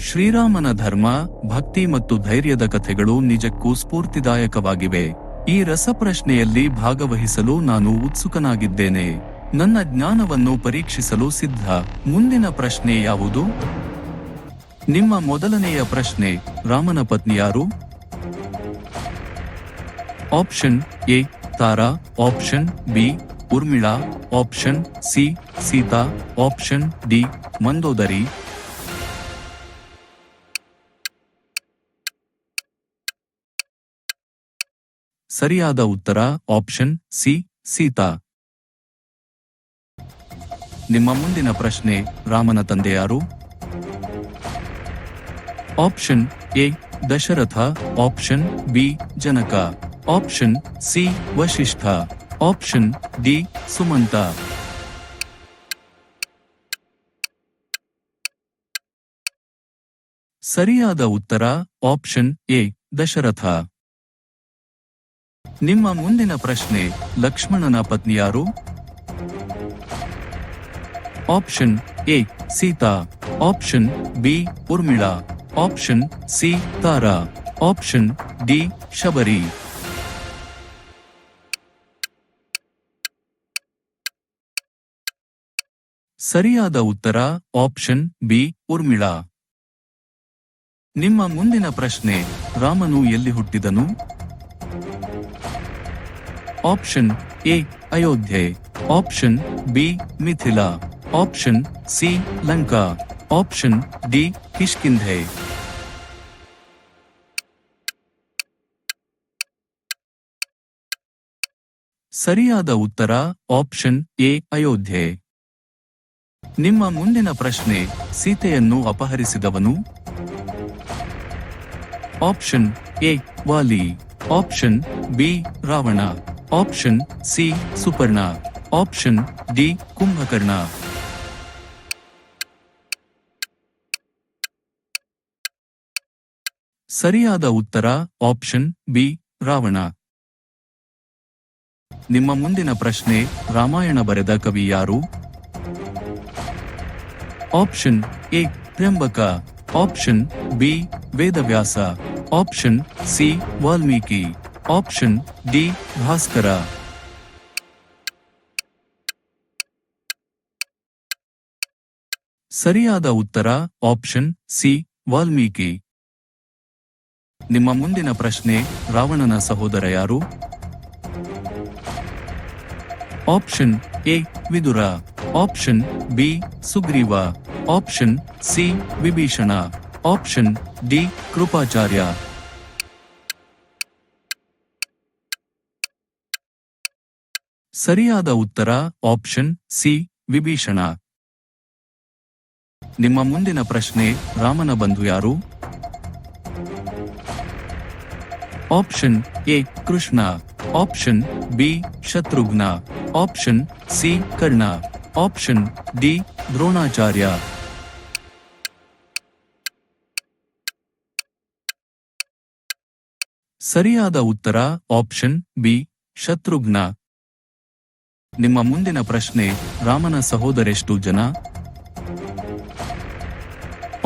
ಶ್ರೀರಾಮನ ಧರ್ಮ, ಭಕ್ತಿ ಮತ್ತು ಧೈರ್ಯದ ಕಥೆಗಳು ನಿಜಕ್ಕೂ ಸ್ಫೂರ್ತಿದಾಯಕವಾಗಿವೆ. ಈ ರಸಪ್ರಶ್ನೆಯಲ್ಲಿ ಭಾಗವಹಿಸಲು ನಾನು ಉತ್ಸುಕನಾಗಿದ್ದೇನೆ. ನನ್ನ ಜ್ಞಾನವನ್ನು ಪರೀಕ್ಷಿಸಲು ಸಿದ್ಧ. ಮುಂದಿನ ಪ್ರಶ್ನೆ ಯಾವುದು? ನಿಮ್ಮ ಮೊದಲನೆಯ ಪ್ರಶ್ನೆ, ರಾಮನ ಪತ್ನಿ ಯಾರು? Option A, Tara. Option B Urmila option C, Sita. Option D, Mandodari. ಸರಿಯಾದ ಉತ್ತರ ಆಪ್ಷನ್ ಸಿ ಸೀತಾ. ನಿಮ್ಮ ಮುಂದಿನ ಪ್ರಶ್ನೆ, ರಾಮನ ತಂದೆ ಯಾರು option A Dasharatha. Option B Janaka. Option C Vashishtha option D Sumanta. ಸರಿಯಾದ ಉತ್ತರ ಆಪ್ಷನ್ ಎ ದಶರಥ. ನಿಮ್ಮ ಮುಂದಿನ ಪ್ರಶ್ನೆ ಲಕ್ಷ್ಮಣನ ಪತ್ನಿ ಯಾರು? Option A, Sita. Option B Urmila option C, Tara. Option D, Shabari. ಸರಿಯಾದ ಉತ್ತರ, ಆಪ್ಷನ್ ಬಿ ಉರ್ಮಿಳಾ ನಿಮ್ಮ ಮುಂದಿನ ಪ್ರಶ್ನೆ, ರಾಮನು ಎಲ್ಲಿ ಹುಟ್ಟಿದನು? Option A Ayodhya option B Mithila option C Lanka option D Kishkindha ಸರಿಯಾದ ಉತ್ತರ ಆಪ್ಷನ್ ಎ ಅಯೋಧ್ಯೆ ನಿಮ್ಮ ಮುಂದಿನ ಪ್ರಶ್ನೆ, ಸೀತೆಯನ್ನು ಅಪಹರಿಸಿದವನು? Option A Vali option B Ravana option C Suparna option D Kumbhakarna ಸರಿಯಾದ ಉತ್ತರ ಆಪ್ಷನ್ ಬಿ ರಾವಣ. ನಿಮ್ಮ ಮುಂದಿನ ಪ್ರಶ್ನೆ, ರಾಮಾಯಣ ಬರೆದ ಕವಿ ಯಾರು? Option A Tryambaka option B Vedavyasa option C Valmiki option D Bhaskara ಸರಿಯಾದ ಉತ್ತರ ಆಪ್ಷನ್ ಸಿ ವಾಲ್ಮೀಕಿ. ನಿಮ್ಮ ಮುಂದಿನ ಪ್ರಶ್ನೆ, ರಾವಣನ ಸಹೋದರ ಯಾರು? Option A Vidura. Option B Sugriva. Option C Vibhishana. Option D Kripacharya. ಸರಿಯಾದ ಉತ್ತರ ಆಪ್ಷನ್ ಸಿ ವಿಭೀಷಣ. ನಿಮ್ಮ ಮುಂದಿನ ಪ್ರಶ್ನೆ, ರಾಮನ ಬಂಧು ಯಾರು? Option A Krishna. Option B Shatrughna. Option C Karna. Option D Dronacharya. ಸರಿಯಾದ ಉತ್ತರ ಆಪ್ಷನ್ ಬಿ ಶತ್ರುಘ್ನ. ನಿಮ್ಮ ಮುಂದಿನ ಪ್ರಶ್ನೆ, ರಾಮನ ಸಹೋದರೆಷ್ಟು ಜನ?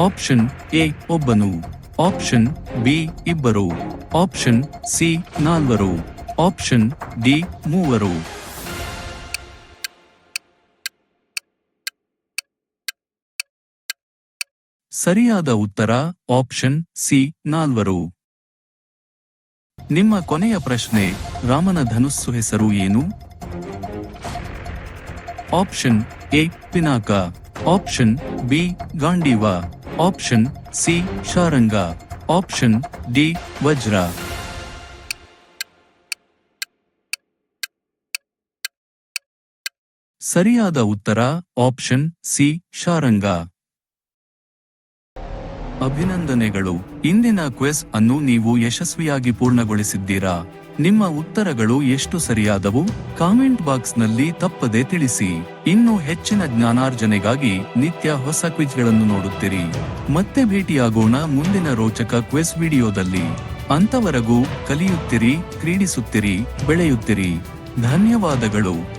ಆಪ್ಷನ್ ಎ, ಒಬ್ಬನು. ಆಪ್ಷನ್ ಬಿ, ಇಬ್ಬರು. ಆಪ್ಷನ್ ಸಿ, ನಾಲ್ವರು. ಆಪ್ಷನ್ ಡಿ, ಮೂವರು. ಸರಿಯಾದ ಉತ್ತರ, ಆಪ್ಷನ್ ಸಿ, ನಾಲ್ವರು. ನಿಮ್ಮ ಕೊನೆಯ ಪ್ರಶ್ನೆ, ರಾಮನ ಧನುಸ್ಸು ಹೆಸರು ಏನು? Option A Pinaka option B Gandiva option C Sharanga option D Vajra ಸರಿಯಾದ ಉತ್ತರ ಆಪ್ಷನ್ ಸಿ ಶಾರಂಗ ಅಭಿನಂದನೆಗಳು. ಇಂದಿನ ಕ್ವೆಸ್ ಅನ್ನು ನೀವು ಯಶಸ್ವಿಯಾಗಿ ಪೂರ್ಣಗೊಳಿಸಿದ್ದೀರಾ? ನಿಮ್ಮ ಉತ್ತರಗಳು ಎಷ್ಟು ಸರಿಯಾದವು? ಕಾಮೆಂಟ್ ಬಾಕ್ಸ್ನಲ್ಲಿ ತಪ್ಪದೆ ತಿಳಿಸಿ. ಇನ್ನು ಹೆಚ್ಚಿನ ಜ್ಞಾನಾರ್ಜನೆಗಾಗಿ ನಿತ್ಯ ಹೊಸ ಕ್ವಿಜ್ಗಳನ್ನು ನೋಡುತ್ತಿರಿ. ಮತ್ತೆ ಭೇಟಿಯಾಗೋಣ ಮುಂದಿನ ರೋಚಕ ಕ್ವೆಸ್ ವಿಡಿಯೋದಲ್ಲಿ. ಅಂತವರೆಗೂ ಕಲಿಯುತ್ತಿರಿ, ಕ್ರೀಡಿಸುತ್ತಿರಿ, ಬೆಳೆಯುತ್ತಿರಿ. ಧನ್ಯವಾದಗಳು.